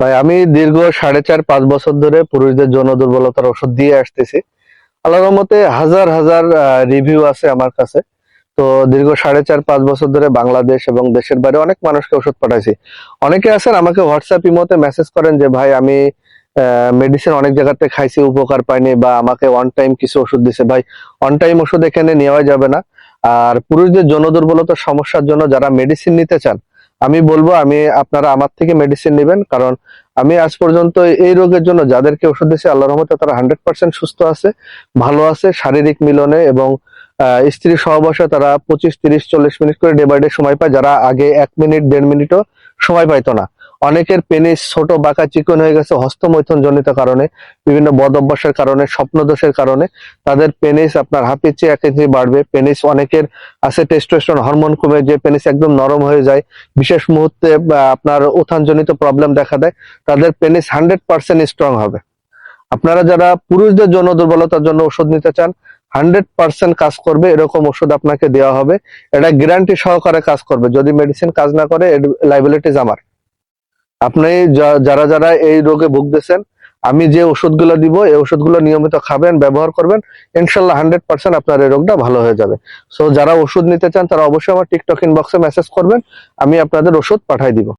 ভাই, আমি দীর্ঘ সাড়ে চার, পাঁচ বছর ধরে পুরুষদের যৌন দুর্বলতার ওষুধ দিয়ে আসতেছি। আল্লাহর রহমতে হাজার হাজার রিভিউ আছে আমার কাছে। তো দীর্ঘ সাড়ে চার, পাঁচ বছর ধরে বাংলাদেশ এবং দেশের বাইরে অনেক মানুষকে ওষুধ পাঠাইছি। অনেকে আছেন, আমাকে হোয়াটসঅ্যাপ ইমোতে মেসেজ করেন যে, ভাই, আমি মেডিসিন অনেক জায়গাতে খাইছি, উপকার পাইনি বা আমাকে ওয়ান টাইম কিছু ওষুধ দিছে। ভাই অন টাইম ওষুধ এখানে নেওয়া যাবে না। আর পুরুষদের যৌন দুর্বলতার সমস্যার জন্য যারা মেডিসিন নিতে চান আমি বলব, আমি আপনারা আমার থেকে মেডিসিন নেবেন, কারণ আমি আজ পর্যন্ত এই রোগের জন্য যাদেরকে ওষুধ দিয়েছি আল্লাহ রহমতে তারা হান্ড্রেড পার্সেন্ট সুস্থ আছে, ভালো আছে, শারীরিক মিলনে এবং স্ত্রী সহবাসে তারা পঁচিশ, তিরিশ, চল্লিশ মিনিট করে ডে বাই ডে সময় পায়, যারা আগে এক মিনিট, দেড় মিনিটও সময় পাইতো না। অনেকের পেনিস ছোট বাঁকা চিকন হয়ে গেছে হস্তমৈথুন জনিত কারণে, বিভিন্ন বদ অভ্যাসের কারণে, স্বপ্নদোষের কারণে। তাদের পেনিস আপনার হাফ ইঞ্চি, এক ইঞ্চি বাড়বে। পেনিস অনেকের আছে টেস্টোস্টেরন হরমোন কমে যে পেনিস একদম নরম হয়ে যায়। বিশেষ মুহূর্তে আপনার উত্থানজনিত প্রবলেম দেখা দেয়। তাদের পেনিস হান্ড্রেড পার্সেন্ট স্ট্রং হবে। আপনারা যারা পুরুষদের জন্য দুর্বলতার জন্য ওষুধ নিতে চান, হান্ড্রেড পার্সেন্ট কাজ করবে। এরকম ওষুধ আপনাকে দেওয়া হবে। এটা গ্যারান্টি সহকারে কাজ করবে। যদি মেডিসিন কাজ না করে লাইবিলিটিস আমার। আপনি যারা যারা এই রোগে ভুগতেছেন, আমি যে ওষুধগুলো দিব, এই ওষুধগুলো নিয়মিত খাবেন, ব্যবহার করবেন, ইনশাল্লাহ হান্ড্রেড পার্সেন্ট আপনার এই রোগটা ভালো হয়ে যাবে। সো যারা ওষুধ নিতে চান, তারা অবশ্যই আমার টিকটক ইনবক্সে মেসেজ করবেন, আমি আপনাদের ওষুধ পাঠাই দিব।